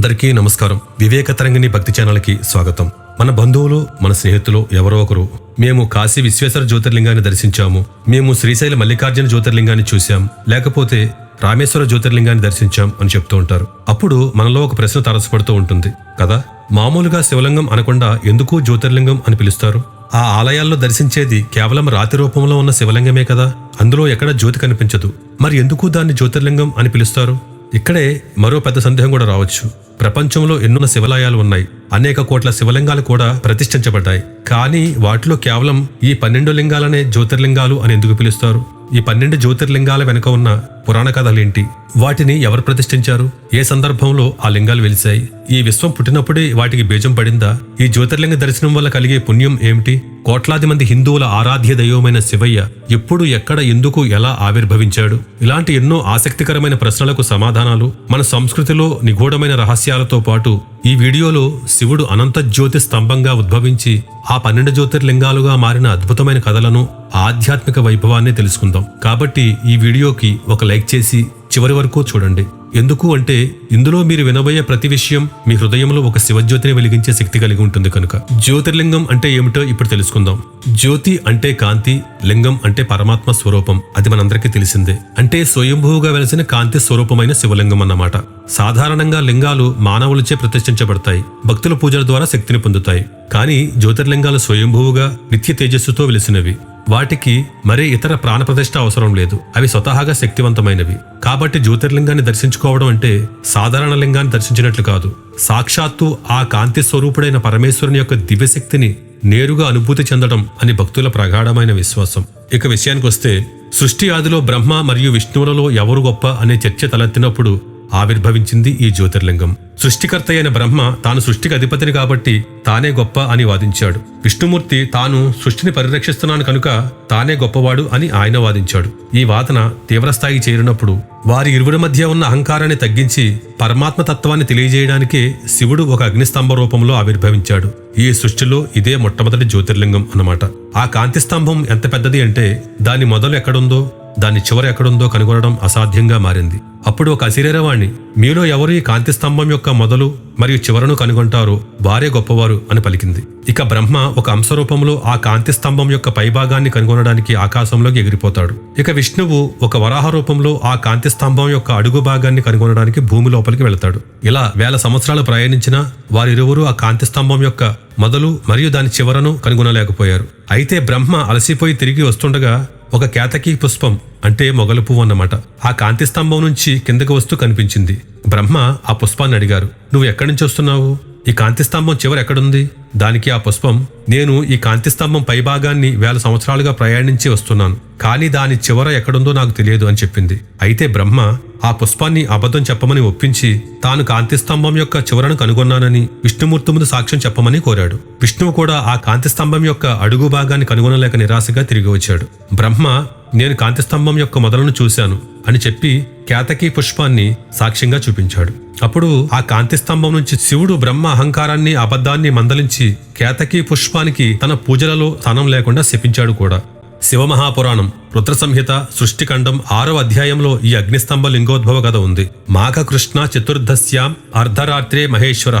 అందరికీ నమస్కారం. వివేక తరంగిణి భక్తి ఛానల్కి స్వాగతం. మన బంధువులు మన స్నేహితులు ఎవరో ఒకరు. మేము కాశీ విశ్వేశ్వర జ్యోతిర్లింగాన్ని దర్శించాము. మేము శ్రీశైల మల్లికార్జున జ్యోతిర్లింగాన్ని చూశాం. లేకపోతే రామేశ్వర జ్యోతిర్లింగాన్ని దర్శించాం అని చెప్తూ ఉంటారు. అప్పుడు మనలో ఒక ప్రశ్న తరచపడుతూ ఉంటుంది. కదా? మామూలుగా శివలింగం అనకుండా ఎందుకు జ్యోతిర్లింగం అని పిలుస్తారు? ఆ ఆలయాల్లో దర్శించేది కేవలం రాతి రూపంలో ఉన్న శివలింగమే కదా? అందులో ఎక్కడ జ్యోతి కనిపించదు. మరి ఎందుకు దాన్ని జ్యోతిర్లింగం అని పిలుస్తారు? ఇక్కడే మరో పెద్ద సందేహం కూడా రావచ్చు. ప్రపంచంలో ఎన్నో శివాలయాలు ఉన్నాయి. అనేక కోట్ల శివలింగాలు కూడా ప్రతిష్ఠించబడ్డాయి. కానీ వాటిలో కేవలం ఈ పన్నెండు లింగాలనే జ్యోతిర్లింగాలు అని ఎందుకు పిలుస్తారు? ఈ పన్నెండు జ్యోతిర్లింగాల వెనుక ఉన్న పురాణ కథలేంటి? వాటిని ఎవరు ప్రతిష్ఠించారు? ఏ సందర్భంలో ఆ లింగాలు వెలిశాయి? ఈ విశ్వం పుట్టినప్పుడే వాటికి బీజం పడిందా? ఈ జ్యోతిర్లింగ దర్శనం వల్ల కలిగే పుణ్యం ఏమిటి? కోట్లాది మంది హిందువుల ఆరాధ్య దైవమైన శివయ్య ఎప్పుడు ఎక్కడ ఎందుకు ఎలా ఆవిర్భవించాడు? ఇలాంటి ఎన్నో ఆసక్తికరమైన ప్రశ్నలకు సమాధానాలు మన సంస్కృతిలో నిగూఢమైన రహస్యాలతో పాటు ఈ వీడియోలో శివుడు అనంత జ్యోతి స్తంభంగా ఉద్భవించి ఆ పన్నెండు జ్యోతిర్లింగాలుగా మారిన అద్భుతమైన కథలను ఆధ్యాత్మిక వైభవాన్ని తెలుసుకుందాం. కాబట్టి ఈ వీడియోకి ఒక లైక్ చేసి చివరి వరకు చూడండి. ఎందుకు అంటే ఇందులో మీరు వినబోయే ప్రతి విషయం మీ హృదయంలో ఒక శివజ్యోతిని వెలిగించే శక్తి కలిగి ఉంటుంది కనుక. జ్యోతిర్లింగం అంటే ఏమిటో ఇప్పుడు తెలుసుకుందాం. జ్యోతి అంటే కాంతి లింగం అంటే పరమాత్మ స్వరూపం. అది మనందరికీ తెలిసిందే. అంటే స్వయంభూగా వెలసిన కాంతి స్వరూపమైన శివలింగం అన్నమాట. సాధారణంగా లింగాలు మానవులచే ప్రతిష్ఠించబడతాయి. భక్తుల పూజల ద్వారా శక్తిని పొందుతాయి. కానీ జ్యోతిర్లింగాలు స్వయంభూగా నిత్య తేజస్సుతో వెలిసినవి. వాటికి మరే ఇతర ప్రాణప్రతిష్ఠ అవసరం లేదు. అవి స్వతహాగా శక్తివంతమైనవి. కాబట్టి జ్యోతిర్లింగాన్ని దర్శించుకోవడం అంటే సాధారణ లింగాన్ని దర్శించినట్లు కాదు. సాక్షాత్తు ఆ కాంతి స్వరూపుడైన పరమేశ్వరుని యొక్క దివ్యశక్తిని నేరుగా అనుభూతి చెందడం అని భక్తుల ప్రగాఢమైన విశ్వాసం. ఇక విషయానికి వస్తే సృష్టి ఆదిలో బ్రహ్మ మరియు విష్ణువులలో ఎవరు గొప్ప అనే చర్చ తలెత్తినప్పుడు ఆవిర్భవించింది ఈ జ్యోతిర్లింగం. సృష్టికర్త అయిన బ్రహ్మ తాను సృష్టికి అధిపతిని కాబట్టి తానే గొప్ప అని వాదించాడు. విష్ణుమూర్తి తాను సృష్టిని పరిరక్షిస్తున్నాను కనుక తానే గొప్పవాడు అని ఆయన వాదించాడు. ఈ వాదన తీవ్రస్థాయికి చేరినప్పుడు వారి ఇరువురి మధ్య ఉన్న అహంకారాన్ని తగ్గించి పరమాత్మ తత్వాన్ని తెలియజేయడానికే శివుడు ఒక అగ్నిస్తంభ రూపంలో ఆవిర్భవించాడు. ఈ సృష్టిలో ఇదే మొట్టమొదటి జ్యోతిర్లింగం అన్నమాట. ఆ కాంతి స్తంభం ఎంత పెద్దది అంటే దాని మొదలు ఎక్కడుందో దాని చివర ఎక్కడుందో కనుగొనడం అసాధ్యంగా మారింది. అప్పుడు ఒక అశరీరవాణి మీలో ఎవరు ఈ కాంతి స్తంభం యొక్క మొదలు మరియు చివరను కనుగొంటారో వారే గొప్పవారు అని పలికింది. ఇక బ్రహ్మ ఒక అంశ రూపంలో ఆ కాంతి స్తంభం యొక్క పైభాగాన్ని కనుగొనడానికి ఆకాశంలోకి ఎగిరిపోతాడు. ఇక విష్ణువు ఒక వరాహ రూపంలో ఆ కాంతి స్తంభం యొక్క అడుగు భాగాన్ని కనుగొనడానికి భూమి లోపలికి వెళతాడు. ఇలా వేల సంవత్సరాలు ప్రయాణించినా వారిరువురు ఆ కాంతి స్తంభం యొక్క మొదలు మరియు దాని చివరను కనుగొనలేకపోయారు. అయితే బ్రహ్మ అలసిపోయి తిరిగి వస్తుండగా ఒక కేతకీ పుష్పం అంటే మొగలు పువ్వు అన్నమాట. ఆ కాంతి స్తంభం నుంచి కిందకు వస్తూ కనిపించింది. బ్రహ్మ ఆ పుష్పాన్ని అడిగారు. నువ్వు ఎక్కడి నుంచి వస్తున్నావు? ఈ కాంతి స్తంభం చివర ఎక్కడుంది? దానికి ఆ పుష్పం నేను ఈ కాంతి స్తంభం పైభాగాన్ని వేల సంవత్సరాలుగా ప్రయాణించి వస్తున్నాను. కానీ దాని చివర ఎక్కడుందో నాకు తెలియదు అని చెప్పింది. అయితే బ్రహ్మ ఆ పుష్పాన్ని అబద్ధం చెప్పమని ఒప్పించి తాను కాంతి స్తంభం యొక్క చివరను కనుగొన్నానని విష్ణుమూర్తి ముందు సాక్ష్యం చెప్పమని కోరాడు. విష్ణువు కూడా ఆ కాంతి స్తంభం యొక్క అడుగు భాగాన్ని కనుగొనలేక నిరాశగా తిరిగి వచ్చాడు. బ్రహ్మ నేను కాంతి స్తంభం యొక్క మొదలను చూశాను అని చెప్పి కేతకీ పుష్పాన్ని సాక్ష్యంగా చూపించాడు. అప్పుడు ఆ కాంతి స్తంభం నుంచి శివుడు బ్రహ్మ అహంకారాన్ని అబద్ధాన్ని మందలించి కేతకీ పుష్పానికి తన పూజలలో స్థానం లేకుండా శపించాడు కూడా. శివమహాపురాణం రుద్ర సంహిత సృష్టిఖండం ఆరవ అధ్యాయంలో ఈ అగ్నిస్తంభ లింగోద్భవ కథ ఉంది. మాఘ కృష్ణ చతుర్దశ్యాం అర్ధరాత్రే మహేశ్వర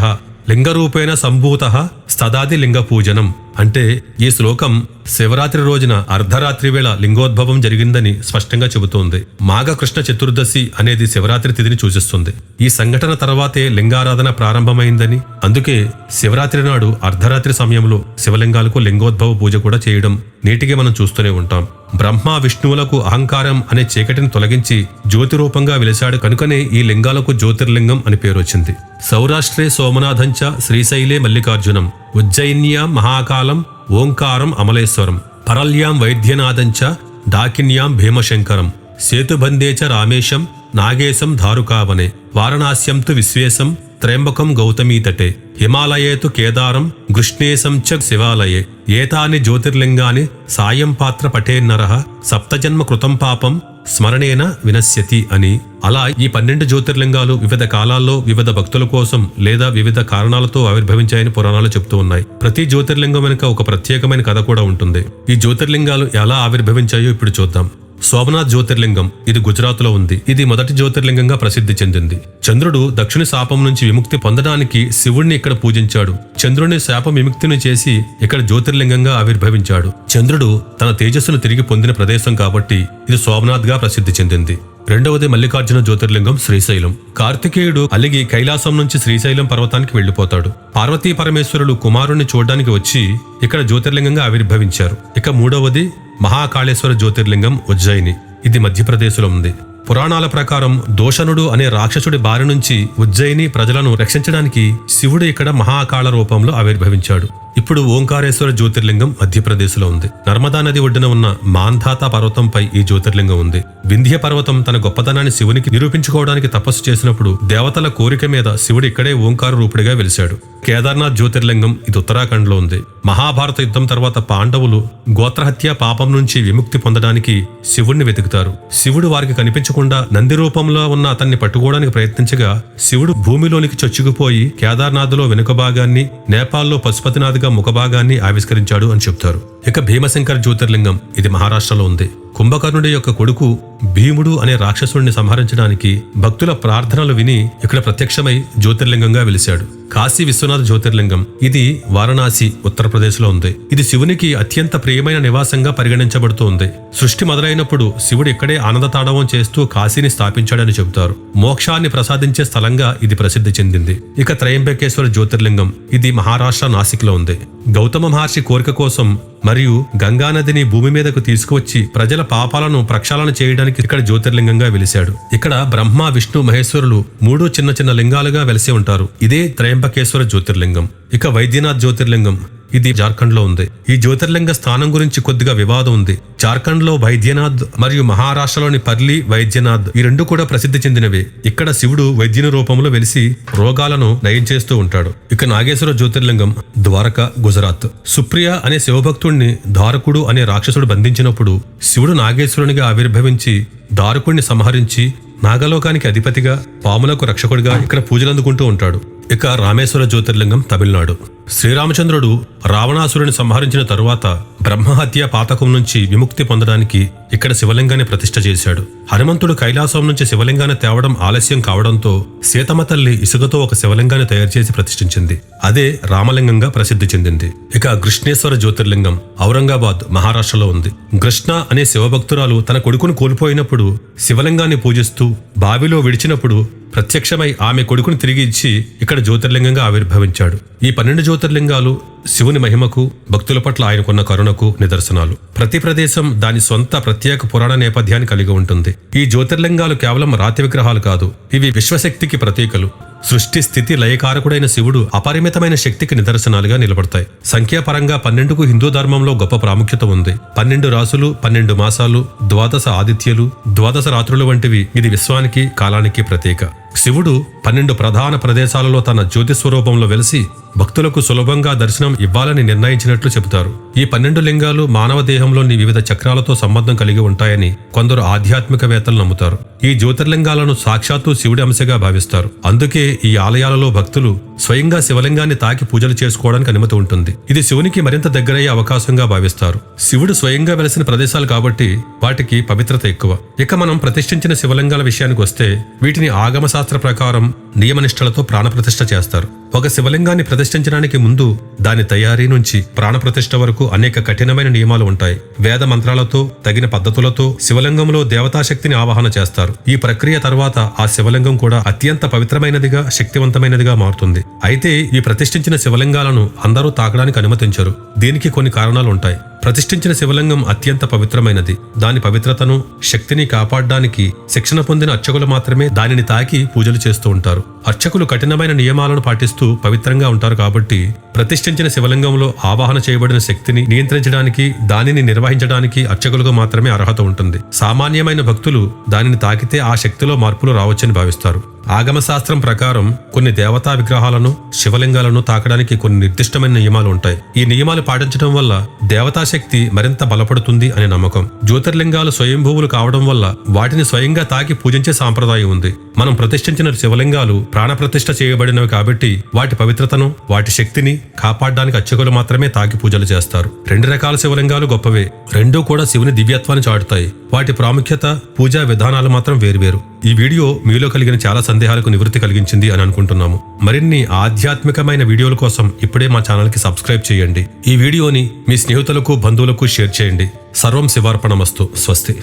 లింగరూపేణ సంభూత స్తదాది లింగ పూజనం అంటే ఈ శ్లోకం శివరాత్రి రోజున అర్ధరాత్రి వేళ లింగోద్భవం జరిగిందని స్పష్టంగా చెబుతోంది. మాఘ కృష్ణ చతుర్దశి అనేది శివరాత్రి తిథిని సూచిస్తుంది. ఈ సంఘటన తర్వాతే లింగారాధన ప్రారంభమైందని అందుకే శివరాత్రి నాడు అర్ధరాత్రి సమయంలో శివలింగాలకు లింగోద్భవ పూజ కూడా చేయడం నేటికి మనం చూస్తూనే ఉంటాం. బ్రహ్మ విష్ణువులకు అహంకారం అనే చీకటిని తొలగించి జ్యోతి రూపంగా వెలిశాడు కనుకనే ఈ లింగాలకు జ్యోతిర్లింగం అని పేరు వచ్చింది. సౌరాష్ట్రే సోమనాథంచ శ్రీశైలే మల్లికార్జునం. ఉజ్జయిన్య మహాకాల ఓంకారం అమలేశ్వరం. పరల్యాం వైద్యనాథంచ దాకిన్యాం భీమశంకరం. సేతుబందేచ రామేశం నాగేశం ధారుకావనే. వారణాస్యం తు విశ్వేశం త్రయంబకం గౌతమీతటే. తటే హిమాలయేతు కేదారం గృష్ణేశం చ శివాలయే. ఏతాని జ్యోతిర్లింగాని సాయం పాత్ర పఠేన్నర సప్తజన్మ కృతం పాపం స్మరణేన వినశ్యతి అని. అలా ఈ పన్నెండు జ్యోతిర్లింగాలు వివిధ కాలాల్లో వివిధ భక్తుల కోసం లేదా వివిధ కారణాలతో ఆవిర్భవించాయని పురాణాలు చెబుతూ ఉన్నాయి. ప్రతి జ్యోతిర్లింగం వెనుక ఒక ప్రత్యేకమైన కథ కూడా ఉంటుంది. ఈ జ్యోతిర్లింగాలు ఎలా ఆవిర్భవించాయో ఇప్పుడు చూద్దాం. సోమనాథ్ జ్యోతిర్లింగం ఇది గుజరాత్లో ఉంది. ఇది మొదటి జ్యోతిర్లింగంగా ప్రసిద్ధి చెందింది. చంద్రుడు దక్షిణ శాపం నుంచి విముక్తి పొందడానికి శివుణ్ణి ఇక్కడ పూజించాడు. చంద్రుని శాప విముక్తిని చేసి ఇక్కడ జ్యోతిర్లింగంగా ఆవిర్భవించాడు. చంద్రుడు తన తేజస్సును తిరిగి పొందిన ప్రదేశం కాబట్టి ఇది సోమనాథ్గా ప్రసిద్ధి చెందింది. రెండవది మల్లికార్జున జ్యోతిర్లింగం శ్రీశైలం. కార్తికేయుడు అలిగి కైలాసం నుంచి శ్రీశైలం పర్వతానికి వెళ్ళిపోతాడు పార్వతీ పరమేశ్వరుడు కుమారుణ్ణి చూడడానికి వచ్చి ఇక్కడ జ్యోతిర్లింగంగా ఆవిర్భవించారు. ఇక మూడవది మహాకాళేశ్వర జ్యోతిర్లింగం ఉజ్జయిని. ఇది మధ్యప్రదేశ్లో ఉంది. పురాణాల ప్రకారం దోషణుడు అనే రాక్షసుడి బారి నుంచి ఉజ్జయిని ప్రజలను రక్షించడానికి శివుడు ఇక్కడ మహాకాళ రూపంలో ఆవిర్భవించాడు. ఇప్పుడు ఓంకారేశ్వర జ్యోతిర్లింగం మధ్యప్రదేశ్లో ఉంది. నర్మదా నది ఒడ్డున ఉన్న మాంధాత పర్వతంపై ఈ జ్యోతిర్లింగం ఉంది. వింధ్య పర్వతం తన గొప్పతనాన్ని శివునికి నిరూపించుకోవడానికి తపస్సు చేసినప్పుడు దేవతల కోరిక మీద శివుడు ఇక్కడే ఓంకార రూపుడిగా వెలిశాడు. కేదార్నాథ్ జ్యోతిర్లింగం ఇది ఉత్తరాఖండ్లో ఉంది. మహాభారత యుద్ధం తర్వాత పాండవులు గోత్రహత్య పాపం నుంచి విముక్తి పొందడానికి శివుణ్ణి వెతుకుతారు. శివుడు వారికి కనిపించకుండా నంది రూపంలో ఉన్న అతన్ని పట్టుకోవడానికి ప్రయత్నించగా శివుడు భూమిలోనికి చొచ్చుకుపోయి కేదార్నాథ్లో వెనుక భాగాన్ని నేపాల్లో పశుపతినాథ్గా ముఖభాగాన్ని ఆవిష్కరించాడు అని చెప్తారు. ఇక భీమశంకర్ జ్యోతిర్లింగం ఇది మహారాష్ట్రలో ఉంది. కుంభకర్ణుడి యొక్క కొడుకు భీముడు అనే రాక్షసుడిని సంహరించడానికి భక్తుల ప్రార్థనలు విని ఇక్కడ ప్రత్యక్షమై జ్యోతిర్లింగంగా వెలిశాడు. కాశీ విశ్వనాథ్ జ్యోతిర్లింగం. ఇది వారణాసి ఉత్తరప్రదేశ్లో ఉంది. ఇది శివునికి అత్యంత ప్రియమైన నివాసంగా పరిగణించబడుతోంది. సృష్టి మొదలైనప్పుడు శివుడు ఇక్కడే ఆనంద తాండవం చేస్తూ కాశీని స్థాపించాడని చెబుతారు. మోక్షాన్ని ప్రసాదించే స్థలంగా ఇది ప్రసిద్ధి చెందింది. ఇక త్రయంబకేశ్వర జ్యోతిర్లింగం. ఇది మహారాష్ట్ర నాసిక్లో ఉంది. గౌతమ మహర్షి కోరిక కోసం మరియు గంగానదిని భూమి మీదకు తీసుకువచ్చి ప్రజల పాపాలను ప్రక్షాళన చేయడానికి ఇక్కడ జ్యోతిర్లింగంగా వెలిశాడు. ఇక్కడ బ్రహ్మ విష్ణు మహేశ్వరులు మూడు చిన్న చిన్న లింగాలుగా వెలిసి ఉంటారు. ఇదే త్రయంబకేశ్వర జ్యోతిర్లింగం. ఇక వైద్యనాథ్ జ్యోతిర్లింగం. ఇది జార్ఖండ్లో ఉంది. ఈ జ్యోతిర్లింగ స్థానం గురించి కొద్దిగా వివాదం ఉంది. జార్ఖండ్లో వైద్యనాథ్ మరియు మహారాష్ట్రలోని పర్లి వైద్యనాథ్ ఈ రెండు కూడా ప్రసిద్ధి చెందినవే. ఇక్కడ శివుడు వైద్యుని రూపంలో వెలిసి రోగాలను నయం చేస్తూ ఉంటాడు. ఇక నాగేశ్వర జ్యోతిర్లింగం ద్వారక గుజరాత్. సుప్రియ అనే శివభక్తుడిని దారకుడు అనే రాక్షసుడు బంధించినప్పుడు శివుడు నాగేశ్వరునిగా ఆవిర్భవించి దారుకుణ్ణి సంహరించి నాగలోకానికి అధిపతిగా పాములకు రక్షకుడిగా ఇక్కడ పూజలు అందుకుంటూ ఉంటాడు. ఇక రామేశ్వర జ్యోతిర్లింగం తమిళనాడు. శ్రీరామచంద్రుడు రావణాసురుని సంహరించిన తరువాత బ్రహ్మహత్య పాతకం నుంచి విముక్తి పొందడానికి ఇక్కడ శివలింగాన్ని ప్రతిష్ఠ చేశాడు. హనుమంతుడు కైలాసం నుంచి శివలింగాన్ని తేవడం ఆలస్యం కావడంతో సీతమ తల్లి ఇసుకతో ఒక శివలింగాన్ని తయారు చేసి ప్రతిష్ఠించింది. అదే రామలింగంగా ప్రసిద్ధి చెందింది. ఇక కృష్ణేశ్వర జ్యోతిర్లింగం ఔరంగాబాద్ మహారాష్ట్రలో ఉంది. కృష్ణ అనే శివభక్తురాలు తన కొడుకును కోల్పోయినప్పుడు శివలింగాన్ని పూజిస్తూ బావిలో విడిచినప్పుడు ప్రత్యక్షమై ఆమె కొడుకుని తిరిగి ఇచ్చి ఇక్కడ జ్యోతిర్లింగంగా ఆవిర్భవించాడు. ఈ పన్నెండు జ్యోతిర్లింగాలు శివుని మహిమకు భక్తుల పట్ల ఆయనకున్న కరుణకు నిదర్శనాలు. ప్రతి ప్రదేశం దాని సొంత ప్రత్యేక పురాణ నేపథ్యాన్ని కలిగి ఉంటుంది. ఈ జ్యోతిర్లింగాలు కేవలం రాతి విగ్రహాలు కాదు ఇవి విశ్వశక్తికి ప్రతీకలు. సృష్టి స్థితి లయకారకుడైన శివుడు అపరిమితమైన శక్తికి నిదర్శనాలుగా నిలబడతాయి. సంఖ్యాపరంగా పన్నెండుకు హిందూ ధర్మంలో గొప్ప ప్రాముఖ్యత ఉంది. పన్నెండు రాసులు పన్నెండు మాసాలు ద్వాదశ ఆదిత్యలు ద్వాదశ రాత్రులు వంటివి ఇది విశ్వానికి కాలానికి ప్రతీక. శివుడు పన్నెండు ప్రధాన ప్రదేశాలలో తన జ్యోతిస్వరూపంలో వెలిసి భక్తులకు సులభంగా దర్శనం ఇవ్వాలని నిర్ణయించినట్లు చెబుతారు. ఈ పన్నెండు లింగాలు మానవ దేహంలోని వివిధ చక్రాలతో సంబంధం కలిగి ఉంటాయని కొందరు ఆధ్యాత్మికవేత్తలు నమ్ముతారు. ఈ జ్యోతిర్లింగాలను సాక్షాత్తు శివుడి అంశగా భావిస్తారు. అందుకే ఈ ఆలయాలలో భక్తులు స్వయంగా శివలింగాన్ని తాకి పూజలు చేసుకోవడానికి అనుమతి ఉంటుంది. ఇది శివునికి మరింత దగ్గరయ్యే అవకాశంగా భావిస్తారు. శివుడు స్వయంగా వెలసిన ప్రదేశాలు కాబట్టి వాటికి పవిత్రత ఎక్కువ. ఇక మనం ప్రతిష్ఠించిన శివలింగాల విషయానికి వస్తే వీటిని ఆగమశాస్త్ర ప్రకారం నియమనిష్టలతో ప్రాణప్రతిష్ఠ చేస్తారు. ఒక శివలింగాన్ని ప్రతిష్ఠించడానికి ముందు దాని తయారీ నుంచి ప్రాణప్రతిష్ఠ వరకు అనేక కఠినమైన నియమాలు ఉంటాయి. వేద మంత్రాలతో తగిన పద్ధతులతో శివలింగంలో దేవతాశక్తిని ఆవాహన చేస్తారు. ఈ ప్రక్రియ తర్వాత ఆ శివలింగం కూడా అత్యంత పవిత్రమైనదిగా శక్తివంతమైనదిగా మారుతుంది. అయితే ఈ ప్రతిష్ఠించిన శివలింగాలను అందరూ తాకడానికి అనుమతించరు. దీనికి కొన్ని కారణాలు ఉంటాయి. ప్రతిష్ఠించిన శివలింగం అత్యంత పవిత్రమైనది. దాని పవిత్రతను శక్తిని కాపాడడానికి శిక్షణ పొందిన అర్చకులు మాత్రమే దానిని తాకి పూజలు చేస్తూ ఉంటారు. అర్చకులు కఠినమైన నియమాలను పాటిస్తూ పవిత్రంగా ఉంటారు కాబట్టి ప్రతిష్ఠించిన శివలింగంలో ఆవాహన చేయబడిన శక్తిని నియంత్రించడానికి దానిని నిర్వహించడానికి అర్చకులకు మాత్రమే అర్హత ఉంటుంది. సామాన్యమైన భక్తులు దానిని తాకితే ఆ శక్తిలో మార్పులు రావచ్చని భావిస్తారు. ఆగమశాస్త్రం ప్రకారం కొన్ని దేవతా విగ్రహాలను శివలింగాలను తాకడానికి కొన్ని నిర్దిష్టమైన నియమాలు ఉంటాయి. ఈ నియమాలు పాటించడం వల్ల దేవతాశక్తి మరింత బలపడుతుంది అనే నమ్మకం. జ్యోతిర్లింగాలు స్వయంభూవులు కావడం వల్ల వాటిని స్వయంగా తాకి పూజించే సాంప్రదాయం ఉంది. మనం ప్రతిష్ఠించిన శివలింగాలు ప్రాణప్రతిష్ఠ చేయబడినవి కాబట్టి వాటి పవిత్రతను వాటి శక్తిని కాపాడడానికి అర్చకులు మాత్రమే తాకి పూజలు చేస్తారు. రెండు రకాల శివలింగాలు గొప్పవే. రెండూ కూడా శివుని దివ్యత్వాన్ని చాటుతాయి. వాటి ప్రాముఖ్యత పూజా విధానాలు మాత్రం వేరువేరు. ఈ వీడియో మీలో కలిగిన చాలా సందేహాలకు నివృత్తి కలిగించింది అని అనుకుంటున్నాము. మరిన్ని ఆధ్యాత్మికమైన వీడియోల కోసం ఇప్పుడే మా ఛానల్కి సబ్స్క్రైబ్ చేయండి. ఈ వీడియోని మీ స్నేహితులకు బంధువులకు షేర్ చేయండి. సర్వం శివార్పణమస్తు. స్వస్తి.